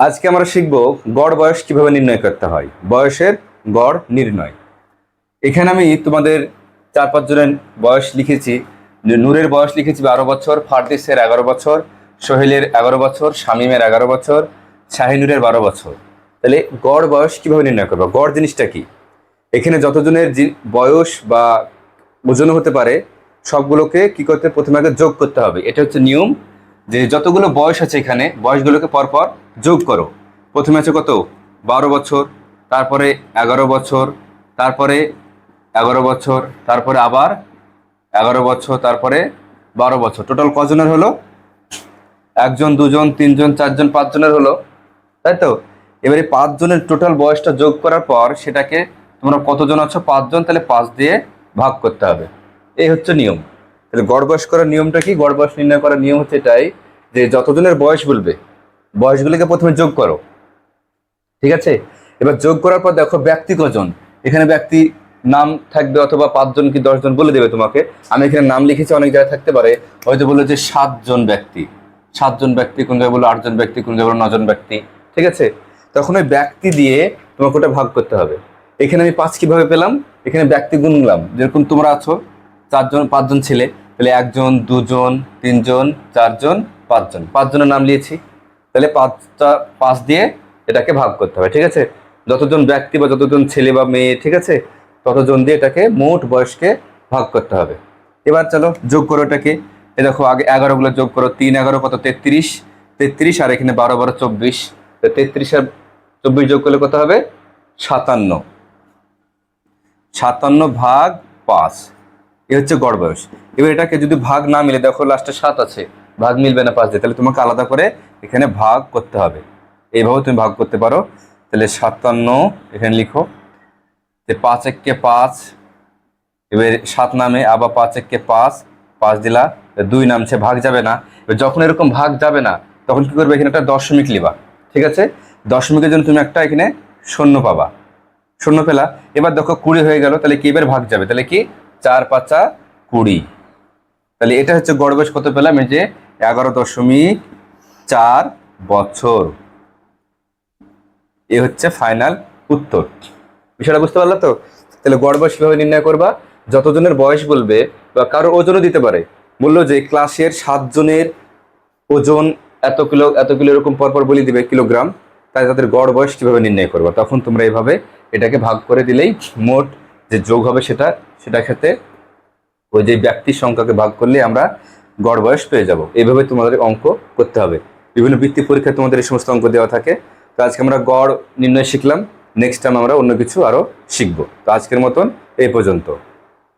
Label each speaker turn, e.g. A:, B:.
A: আজকে আমরা শিখব গড় বয়স কীভাবে নির্ণয় করতে হয়। বয়সের গড় নির্ণয়। এখানে আমি তোমাদের চার পাঁচজনের বয়স লিখেছি নূরের বয়স লিখেছি বারো বছর, ফারদিসের এগারো বছর, সোহেলের এগারো বছর, শামীমের এগারো বছর, শাহিনুরের বারো বছর। তাহলে গড় বয়স কীভাবে নির্ণয় করব? গড় জিনিসটা কি? এখানে যতজনের বয়স বা ওজন হতে পারে, সবগুলোকে কি করতে? প্রথমে আগে যোগ করতে হবে। এটা হচ্ছে নিয়ম, যে যতগুলো বয়স আছে এখানে, বয়সগুলোকে পরপর যোগ করো। প্রথমে আছে কত? বারো বছর, তারপরে এগারো বছর, তারপরে এগারো বছর, তারপরে আবার এগারো বছর, তারপরে বারো বছর। টোটাল কজনের হলো? একজন, দুজন, তিনজন, চারজন, পাঁচজনের হলো। তাই তো? এবারে পাঁচজনের টোটাল বয়সটা যোগ করার পর সেটাকে তোমরা কতজন আছো? পাঁচজন, তাহলে পাঁচ দিয়ে ভাগ করতে হবে। এই হচ্ছে নিয়ম। তাহলে গড় বয়স করার নিয়মটা কি? গড় বয়স নির্ণয় করার নিয়ম হচ্ছে এটাই যে যতজনের বয়স বলবে বয়সগুলিকে প্রথমে যোগ করো। ঠিক আছে? এবার যোগ করার পর দেখো ব্যক্তি কজন। এখানে ব্যক্তি নাম থাকবে অথবা পাঁচজন কি দশজন বলে দেবে তোমাকে। আমি এখানে নাম লিখেছি, অনেক জায়গায় থাকতে পারে। হয়তো বলল যে সাতজন ব্যক্তি। সাতজন ব্যক্তি, কোন জায়গায় বলল আটজন ব্যক্তি, কোন জায়গায় বলল নজন ব্যক্তি। ঠিক আছে? তখন ওই ব্যক্তি দিয়ে তোমাকে ওটা ভাগ করতে হবে। এখানে আমি পাঁচ কীভাবে পেলাম? এখানে ব্যক্তি গুনলাম যেরকম তোমরা আছো, চারজন, পাঁচজন ছেলে, তাহলে একজন, দুজন, তিনজন, চারজন, পাঁচজন। পাঁচজনের নাম নিয়েছি তাহলে পাঁচটা, পাঁচ দিয়ে এটাকে ভাগ করতে হবে, ঠিক আছে? যতজন ব্যক্তি বা যতজন ছেলে বা মেয়ে, ঠিক আছে? ততজন দিয়ে এটাকে মোট বয়সকে ভাগ করতে হবে। এবার চলো যোগ করো এটাকে। এ দেখো, আগে এগারোগুলো যোগ করো, তিন এগারো, কত? তেত্রিশ। তেত্রিশ আর এখানে বারো বারো, চব্বিশ। তেত্রিশ আর চব্বিশ যোগ করলে কত হবে? সাতান্ন। সাতান্ন ভাগ পাঁচ। এ হচ্ছে গড় বয়স। এবার এটাকে যদি ভাগ না মিলে, দেখো লাস্টে সাত আছে, ভাগ মিলবে না পাঁচ দিয়ে, তাহলে তোমাকে আলাদা করে এখানে ভাগ করতে হবে। এইভাবে তুমি ভাগ করতে পারো। তাহলে সাতান্ন এখানে লিখো। যে পাঁচ এককে পাঁচ, এবার সাত নামে আবার পাঁচ এককে পাঁচ পাঁচ দিলা দুই নামছে, ভাগ যাবে না। এবার যখন এরকম ভাগ যাবে না, তখন কি করবে? এখানে একটা দশমিক লিবা। ঠিক আছে? দশমিকের জন্য তুমি একটা এখানে শূন্য পাবা। শূন্য পেলা। এবার দেখো কুড়ি হয়ে গেল, তাহলে কি এবার ভাগ যাবে? তাহলে কি? চার পাঁচা কুড়ি। তাহলে এটা হচ্ছে গড় বয়স কত পেলাম? এই যে এগারো দশমিক চার বছর। এ হচ্ছে ফাইনাল উত্তর। বিষয়টা বুঝতে পারল তো? তাহলে গড় বয়স কীভাবে নির্ণয় করবা? যতজনের বয়স বলবে বা কারও ওজনও দিতে পারে। বলল যে ক্লাসের সাতজনের ওজন এত কিলো এত কিলো এরকম পরপর বলে দিবে কিলোগ্রাম, তাই তাদের গড় বয়স কীভাবে নির্ণয় করবা? তখন তোমরা এইভাবে এটাকে ভাগ করে দিলেই মোট যে যোগ হবে সেটা সেটা ক্ষেত্রে ওই যে ব্যক্তির সংখ্যাকে ভাগ করলে আমরা গড় বয়স পেয়ে যাব। এইভাবে তোমাদের অঙ্ক করতে হবে। বিভিন্ন বৃত্তি পরীক্ষায় তোমাদের এই সমস্ত অঙ্ক দেওয়া থাকে। তো আজকে আমরা গড় নির্ণয় শিখলাম। নেক্সট টাইম আমরা অন্য কিছু আরও শিখব। তো আজকের মতন এই পর্যন্ত।